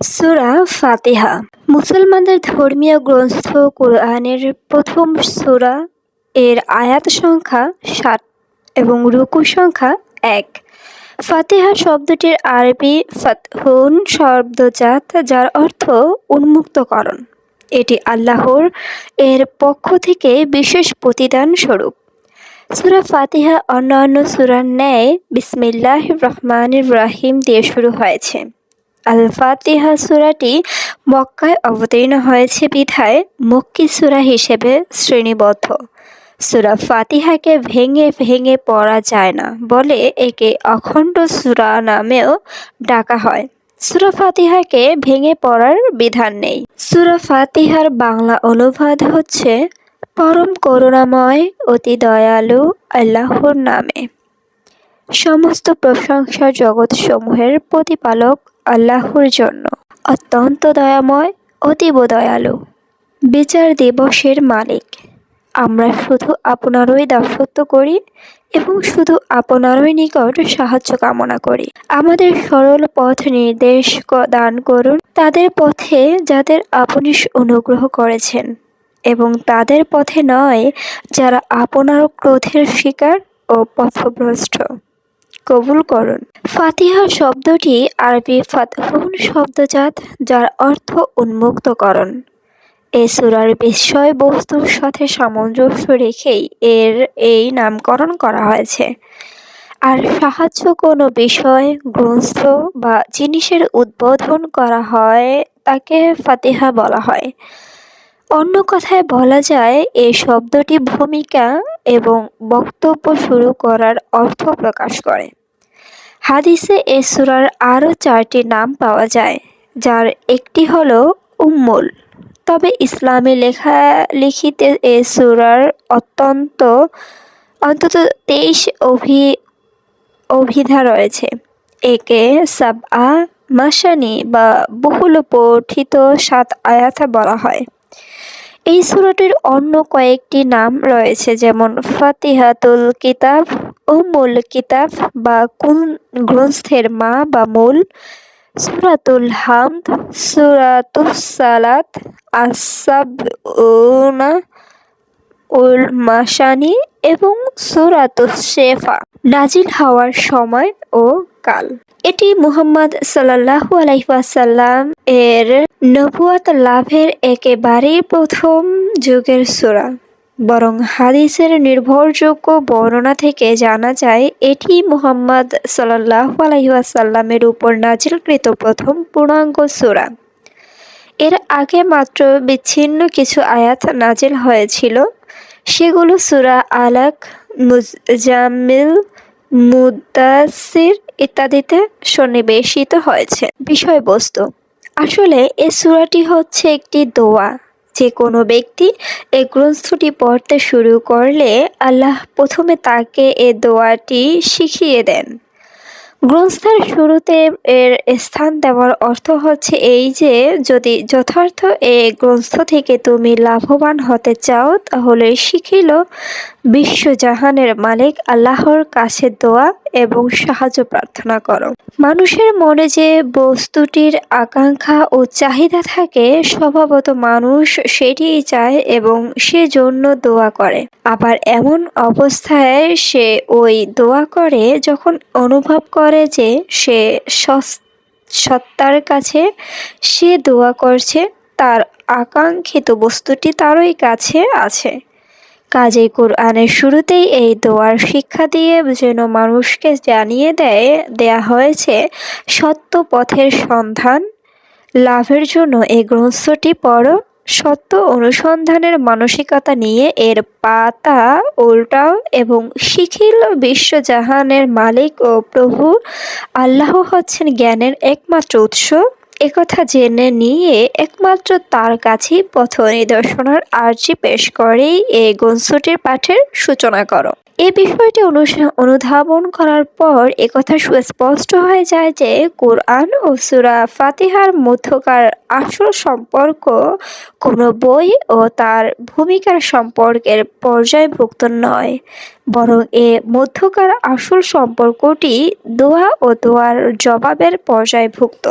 সূরা ফাতেহা। মুসলমানদের ধর্মীয় গ্রন্থ কোরআনের প্রথম সুরা এর আয়াত সংখ্যা সাত এবং রুকু সংখ্যা এক। ফাতেহা শব্দটির আরবি ফাতহুন শব্দজাত যার অর্থ উন্মুক্তকরণ। এটি আল্লাহর এর পক্ষ থেকে বিশেষ প্রতিদান স্বরূপ। সুরা ফাতিহা অন্যান্য সুরার ন্যায় বিসমিল্লাহ রহমান রাহিম দিয়ে শুরু হয়েছে। আল ফাতিহা সূরাটি মক্কায় অবতীর্ণ হয়েছে বিধায় মক্কি সুরা হিসেবে শ্রেণীবদ্ধ। সূরা ফাতিহাকে ভেঙে ভেঙে পড়া যায় না বলে একে অখণ্ড সূরা নামেও ডাকা হয়। সূরা ফাতিহাকে ভেঙে পড়ার বিধান নেই। সূরা ফাতিহার বাংলা অনুবাদ হচ্ছে, পরম করুণাময়, অতি দয়ালু আল্লাহর নামে। সমস্ত প্রশংসা জগৎসমূহের প্রতিপালক আল্লাহর জন্য। অত্যন্ত দয়াময়, অতীব দয়ালু। বিচার দিবসের মালিক। আমরা শুধু আপনারই দাসত্ব করি এবং শুধু আপনারই নিকট সাহায্য কামনা করি। আমাদের সরল পথ নির্দেশ দান করুন। তাদের পথে যাদের আপনি অনুগ্রহ করেছেন এবং তাদের পথে নয়, যারা আপনার ক্রোধের শিকার ও পথভ্রষ্ট। কবুল করুন। ফাতিহা শব্দটি আরবি ফাতহুন শব্দজাত, যার অর্থ উন্মুক্তকরণ এ সুরার বিষয়বস্তুর সাথে সামঞ্জস্য রেখেই এর এই নামকরণ করা হয়েছে। আর সাহায্য কোনো বিষয়, গ্রন্থ বা জিনিসের উদ্বোধন করা হয় তাকে ফাতিহা বলা হয়। অন্য কথায় বলা যায় এই শব্দটি ভূমিকা এবং বক্তব্য শুরু করার অর্থ প্রকাশ করে। হাদিসে এ সুরার আরও চারটি নাম পাওয়া যায়, যার একটি হলো উম্মুল। তবে ইসলামী লেখালেখিতে এ সুরার অত্যন্ত, অন্তত তেইশ অভি, অভিধা রয়েছে। একে সাব আ মাসানি বা বহুল পঠিত সাত আয়াথা বলা হয়। এই সুরাটির অন্য কয়েকটি নাম রয়েছে, যেমন ফাতিহাতুল কিতাব উমুল কিতাব বা কোন গ্রন্থের মা বা মূল, সুরাতুল হামদ সুরাতুসালাত আসাবউনা উল মাসানি এবং সুরাতুস শেফা। নাজিল হওয়ার সময় ও কাল। এটি মুহাম্মদ সাল্লাহু আলাইসাল্লাম এর নবুয়াত লাভের একেবারেই প্রথম যুগের সুরা। বরং হাদিসের নির্ভরযোগ্য বর্ণনা থেকে জানা যায়, এটি মুহাম্মদ সাল্লাহ আলাইসাল্লামের উপর নাজিলকৃত প্রথম পূর্ণাঙ্গ সুরা। এর আগে মাত্র বিচ্ছিন্ন কিছু আয়াত নাজিল হয়েছিল। সেগুলো সুরা আলাক, মুজাম্মিল মুদাসির ইত্যাদিতে সন্নিবেশিত হয়েছে। বিষয়বস্তু। আসলে এ সুরাটি হচ্ছে একটি দোয়া। যে কোনো ব্যক্তি এই গ্রন্থটি পড়তে শুরু করলে আল্লাহ প্রথমে তাকে এ দোয়াটি শিখিয়ে দেন। গ্রন্থের শুরুতে এর স্থান দেওয়ার অর্থ হচ্ছে এই যে, যদি যথার্থ এ গ্রন্থ থেকে তুমি লাভবান হতে চাও, তাহলে শিখিল বিশ্বজাহানের মালিক আল্লাহর কাছে দোয়া এবং সাহায্য প্রার্থনা করো। মানুষের মনে যে বস্তুটির আকাঙ্ক্ষা ও চাহিদা থাকে, স্বভাবত মানুষ সেটিই চায় এবং সেজন্য দোয়া করে। আবার এমন অবস্থায় সে ওই দোয়া করে যখন অনুভব করে যে সে সত্তার কাছে সে দোয়া করছে, তার আকাঙ্ক্ষিত বস্তুটি তারই কাছে আছে। কাজেই কোরআনের শুরুতেই এই দোয়ার শিক্ষা দিয়ে যেন মানুষকে জানিয়ে দেয়, দেয়া হয়েছে সত্য পথের সন্ধান। লাভের জন্য এই গ্রন্থটি পড়ো। সত্য অনুসন্ধানের মানসিকতা নিয়ে এর পাতা উল্টাও এবং শিখিল বিশ্বজাহানের মালিক ও প্রভু আল্লাহ হচ্ছেন জ্ঞানের একমাত্র উৎস। একথা জেনে নিয়ে একমাত্র তার কাছেই পথ নিদর্শনার আর্জি পেশ করেই এই গ্রন্থটির পাঠের সূচনা করো। এই বিষয়টি অনুধাবন করার পর একথা সুস্পষ্ট হয়ে যায় যে কোরআন ও সুরা ফাতিহার মধ্যকার আসল সম্পর্ক কোনো বই ও তার ভূমিকার সম্পর্কের পর্যায়ভুক্ত নয়, বরং এ মধ্যকার আসল সম্পর্কটি দোয়া ও দোয়ার জবাবের পর্যায়ভুক্ত।